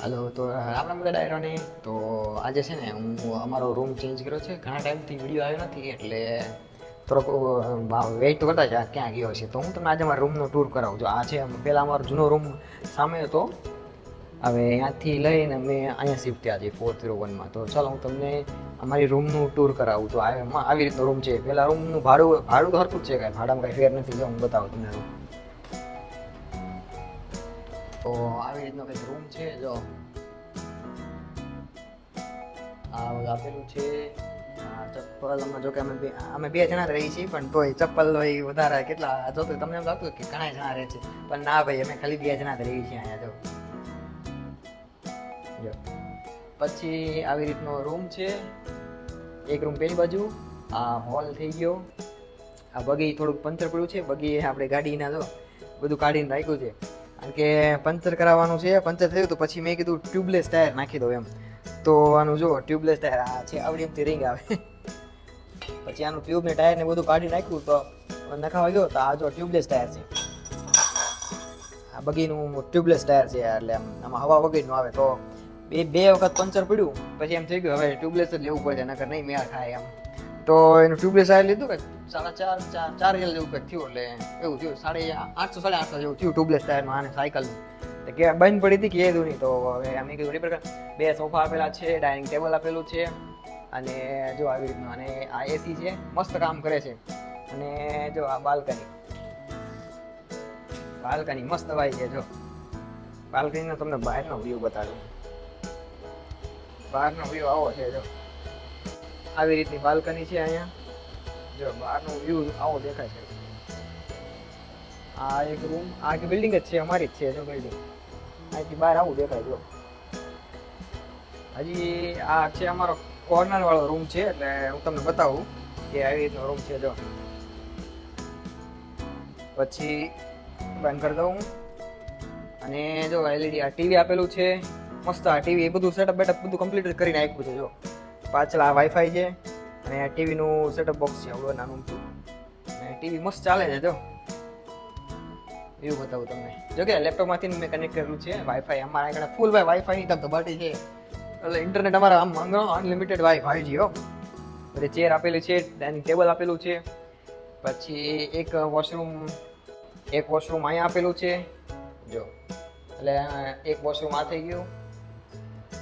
હાલો તો રામ રામ બધા ડાયરોને તો, આજે છે ને હું અમારો રૂમ ચેન્જ કર્યો છે. ઘણા ટાઈમથી વીડિયો આવ્યો નથી, એટલે થોડોક વેઇટ કરતા છે ક્યાં ગયો છે. તો હું તમને આજે મારા રૂમનો ટૂર કરાવું છું. આ છે પહેલાં અમારો જૂનો રૂમ સામે હતો. હવે ત્યાંથી લઈને અમે અહીંયા શિફ્ટ થયા છીએ ફોર ઝીરો વનમાં તો ચાલો, હું તમને અમારી રૂમનું ટૂર કરાવું. આ આવી રીતનો રૂમ છે. પહેલાં રૂમનું ભાડું ભાડું તો હરખું જ છે કાંઈ. ભાડામાં કાંઈ ફેર નથી, જો હું બતાવું તમને. રૂમ તો આવી રીતનો કંઈક રૂમ છે, જો. આ આપેલું છે. ચપ્પલ અમે જો કે અમે બે અમે બે જણા જ રહીએ છીએ, પણ તોય ચપ્પલ હોય વધારે કેટલા જો તો તમને એમ લાગતું કે ઘણા જણા રહે છે. પણ ના ભાઈ, અમે ખાલી બે જણા જ રહીએ છીએ અહીંયા, જો. પછી આવી રીતનો રૂમ છે. એક રૂમ પેલી બાજુ. આ હોલ થઈ ગયો. આ બગી થોડુંક પંચર પડ્યું છે. બગી આપણે ગાડીના, જો, બધું કાઢીને રાખ્યું છે. કારણ કે પંચર કરાવવાનું છે, પંચર થયું તો પછી મેં કીધું ટ્યુબલેસ ટાયર નાખી દઉં એમ. તો આનું જો ટ્યુબલેસ ટાયર આ છે આવડી એમથી રિંગ આવે. પછી આનું ટ્યુબ ને ટાયર ને બધું કાઢી નાખ્યું તો નખાવા ગયો, તો આ જો ટ્યુબલેસ ટાયર છે. આ બગીનું ટ્યુબલેસ ટાયર છે, એટલે આમ આમાં હવા વગરનું આવે તો બે બે વખત પંચર પડ્યું, પછી એમ થઈ ગયું, હવે ટ્યુબલેસ જ લેવું પડશે નકર નહીં મેળ ખાય એમ. તો એનું ટ્યુબલેસ ટાયર લીધું કે સાડા ચાર ચાર ચાર હજાર જેવું કંઈક થયું એટલે એવું થયું, સાડી આઠસો, સાડા આઠસો જેવું થયું ટ્યુબલેસ ટાયરમાં આને સાયકલનું કે બંધ પડી હતી કે એ નહીં તો હવે અમે કીધું રિપેર બે સોફા આપેલા છે, ડાઇનિંગ ટેબલ આપેલું છે અને જો આવી રીતનું અને આ એસી છે, મસ્ત કામ કરે છે. અને જો આ બાલ્કની બાલ્કની મસ્ત ભાઈ છે, જો. બાલ્કનીનો તમને બહારનો વ્યૂ બતાડું. બહારનો વ્યૂ આવો છે, જો. આવી રીતની બાલ્કની છે અહીંયા. જો, બહારનો વ્યૂ આવો દેખાય છે. આ એક રૂમ આ એક બિલ્ડિંગ જ છે, અમારી જ છે જો બિલ્ડિંગ અહીંથી બહાર આવું દેખાય, જો. હજી આ છે અમારો કોર્નર વાળો રૂમ છે, એટલે હું તમને બતાવું કે આવી રીતનો રૂમ છે, જો. પછી બંધ કરી દઉં અને જો એલઈડી આ ટીવી આપેલું છે. મસ્ત આ ટીવી એ બધું સેટઅપ બેટઅપ બધું કમ્પ્લીટ કરીને આપ્યું છે, જો. પાછળ આ વાઈફાઈ છે અને ટીવીનું સેટઅપ બોક્સ છે, આવડો નાનું અને ટીવી મસ્ત ચાલે છે, જો. એવું બતાવું તમને. જો કે લેપટોપમાંથી મેં કનેક્ટ કરેલું છે વાઈફાઈ અમારા આગળ ફૂલ ભાઈ વાઈફાઈની તમ ધબાટી છે. એટલે ઇન્ટરનેટ અમારા આમ માંગો અનલિમિટેડ વાઈફાઈ છે જીઓ બધી ચેર આપેલી છે ડાઇનિંગ ટેબલ આપેલું છે. પછી એક વોશરૂમ એક વોશરૂમ અહીંયા આપેલું છે. જો. એટલે એક વોશરૂમ આ થઈ ગયું.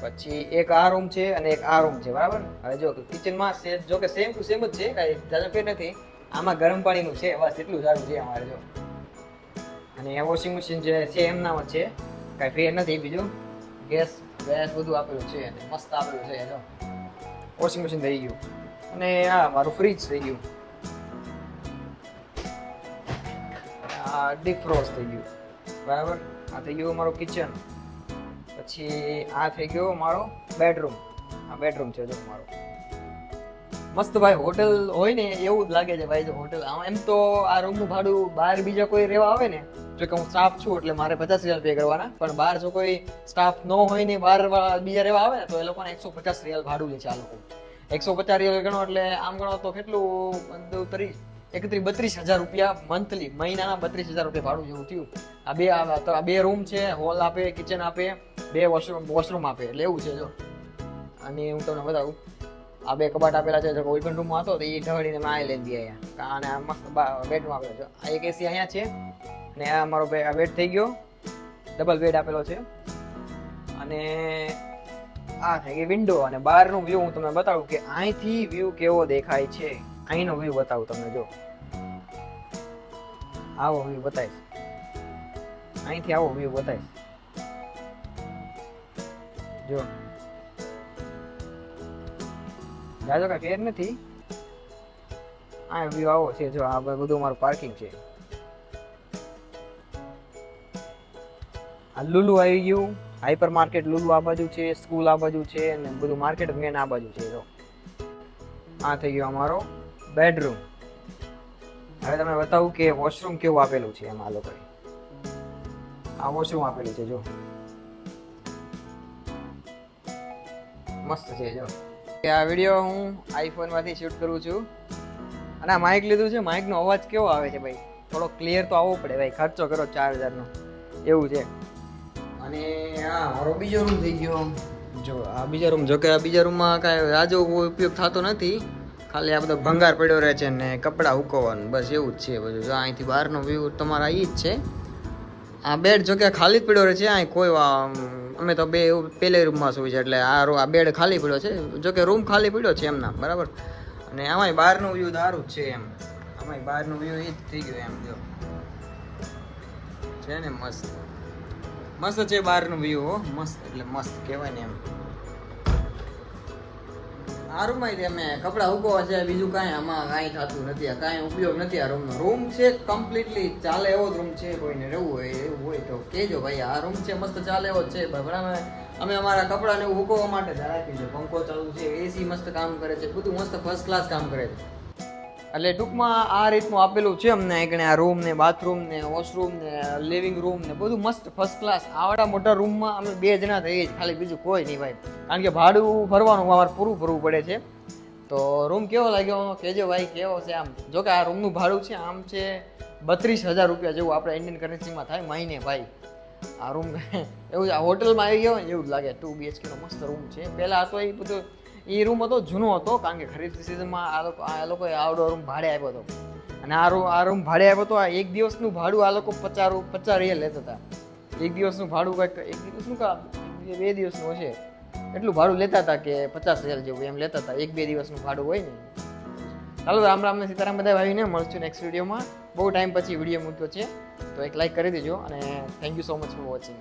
પછી એક આ રૂમ છે અને એક આ રૂમ છે, બરાબર? હવે જો કિચનમાં જો કે સેમ ટુ સેમ જ છે, કાંઈ જાજો ફેર નથી. આમાં ગરમ પાણીનું છે, બસ એટલું સારું છે અમારે, જો. અને વોશિંગ મશીન જે છે, એમનામાં છે. કાંઈ ફેર નથી બીજું. ગેસ ગેસ બધું આપેલું છે અને મસ્ત આપેલું છે, જો. વોશિંગ મશીન થઈ ગયું. અને આ મારું ફ્રીજ થઈ ગયું. આ ફ્રોસ્ટ થઈ ગયું. બરાબર? આ થઈ ગયું મારું કિચન પછી આ થઈ ગયો મારો બેડરૂમ આ બેડરૂમ છે જો મારો. મસ્ત ભાઈ હોટલ હોય ને એવું જ લાગે છે ભાઈ જો હોટલ એમ તો આ રૂમનું ભાડું બહાર બીજા કોઈ રહેવા આવે ને, જો કે હું સ્ટાફ છું એટલે મારે પચાસ હજાર પે કરવાના. પણ બહાર જો કોઈ સ્ટાફ ન હોય ને બહાર બીજા રહેવા આવે ને, તો એ લોકોને એકસો પચાસ રિયાલ ભાડું લે છે આ લોકો. એકસો પચાસ રિયાલ ગણો એટલે આમ ગણો તો કેટલું? ત્રીસ એકત્રીસ બત્રીસ હજાર રૂપિયા મંથલી મહિનાના બત્રીસ હજાર રૂપિયા ભાડું જેવું થયું. આ બે આ બે રૂમ છે હોલ આપે કિચન આપે, બે વોશરૂમ વોશરૂમ આપે, એટલે એવું છે જો. અને હું તમને બતાવું, આ બે કબાટ આપેલા છે, જો કોઈ પણ રૂમમાં હતો, તો એ ઢળીને મેં આ લઈને અહીંયા અને આ મસ્ત બેડરૂમ આપેલો છે. આ એક એસી અહીંયા છે, અને આ મારો બેડ થઈ ગયો. ડબલ બેડ આપેલો છે. અને આ થઈ ગઈ વિન્ડો અને બહારનું વ્યૂ હું તમને બતાવું કે અહીંથી વ્યૂ કેવો દેખાય છે. અહીંનો વ્યૂ બતાવું તમને, જો. આવો વ્યૂ બતાવીશ. અહીંથી આવો વ્યૂ બતાવીશ. જો. જાજો કાંઈ ફેર નથી. આ વ્યૂ આવો છે, જો, આ બધું મારું પાર્કિંગ છે. આ લુલુ આવી ગયું. હાઈપર માર્કેટ લુલુ આ બાજુ છે સ્કૂલ આ બાજુ છે, અને બધું માર્કેટ મેન આ બાજુ છે, જો. આ થઈ ગયો અમારો બેડરૂમ. હવે તમને બતાવું કે વોશરૂમ કેવું આપેલું છે એમાં લોકોએ? આ વોશરૂમ આપેલું છે જો. મસ્ત છે જો. કે આ વીડિયો હું આઈફોનમાંથી શૂટ કરું છું. અને આ માઇક લીધું છે માઇકનો અવાજ કેવો આવે છે ભાઈ? થોડો ક્લિયર તો આવવો પડે ભાઈ ખર્ચો કરો ચાર હજારનો. એવું છે. અને આ મારો બીજો રૂમ થઈ ગયો. જો આ બીજા રૂમ જો કે આ બીજા રૂમમાં કાંઈ રાજો ઉપયોગ થતો નથી. ખાલી આ બધો ભંગાર પડ્યો રહે છે ને કપડાં ઉકવવાનું, બસ એવું જ છે બધું. અહીંથી બહારનો વ્યૂ તમારા એ જ છે. આ બેડ જો ખાલી જ પડ્યો રહે છે અહીં કોઈ અમે તો બે પેલે રૂમમાં સુઈ છે એટલે આ આ બેડ ખાલી પડ્યો છે. જો કે રૂમ ખાલી પડ્યો છે એમના, બરાબર? અને આમાંય બહારનું વ્યૂ સારું જ છે એમ. આમાંય બહારનું વ્યૂ એ જ થઈ ગયું એમ, જો. છે ને મસ્ત. મસ્ત છે બહારનું વ્યૂ મસ્ત, એટલે મસ્ત કહેવાય ને એમ. આ રૂમમાં અમે કપડાં ઉગવા છે, બીજું કાંઈ આમાં કાંઈ થતું નથી. કાંઈ ઉપયોગ નથી આ રૂમનો. રૂમ છે કમ્પ્લીટલી ચાલે એવો જ રૂમ છે, કોઈને રહેવું હોય એવું હોય તો કહેજો ભાઈ, આ રૂમ છે મસ્ત ચાલે એવો જ છે. બરાબર અમે અમારા કપડાને ઉકવવા માટે જ રાખ્યું છે. પંખો ચાલુ છે એસી મસ્ત કામ કરે છે, બધું મસ્ત ફર્સ્ટ ક્લાસ કામ કરે છે. એટલે ટૂંકમાં આ રીતનું આપેલું છે અમને એકને આ રૂમ ને બાથરૂમ ને વોશરૂમ ને લિવિંગ રૂમ ને બધું મસ્ત ફર્સ્ટ ક્લાસ આવડા મોટા રૂમમાં અમે બે જણા થઈએ ખાલી બીજું કોઈ નહીં ભાઈ. કારણ કે ભાડું ભરવાનું અમારે પૂરું ભરવું પડે છે. તો રૂમ કેવો લાગ્યો? કેજો ભાઈ, કેવો છે આમ? જો કે આ રૂમનું ભાડું છે, આમ છે બત્રીસ હજાર રૂપિયા જેવું આપણે ઇન્ડિયન કરન્સીમાં થાય મહિને ભાઈ. આ રૂમ એવું આ હોટલમાં આવી ગયો એવું જ લાગે. ટુ બીએચકેનો મસ્ત રૂમ છે. પહેલાં હતો એ બધો એ રૂમ હતો, જૂનો હતો, કારણ કે ખરીફ સિઝનમાં આ લોકો આ લોકોએ આવડો રૂમ ભાડે આપ્યો હતો. અને આ રૂમ આ રૂમ ભાડે આપ્યો હતો આ એક દિવસનું ભાડું આ લોકો પચાસ રૂ પચાસ રિયલ લેતા હતા. એક દિવસનું ભાડું કંઈક એક દિવસનું કા બે દિવસનું હશે. એટલું ભાડું લેતા હતા કે પચાસ હજાર જેવું એમ લેતા હતા. એક બે દિવસનું ભાડું હોય ને. ચાલો, રામ રામ ને સીતારામ બધા ભાઈને મળશું નેક્સ્ટ વિડીયોમાં બહુ ટાઈમ પછી વીડિયો મૂક્યો છે. તો એક લાઈક કરી દેજો અને thank you so much for watching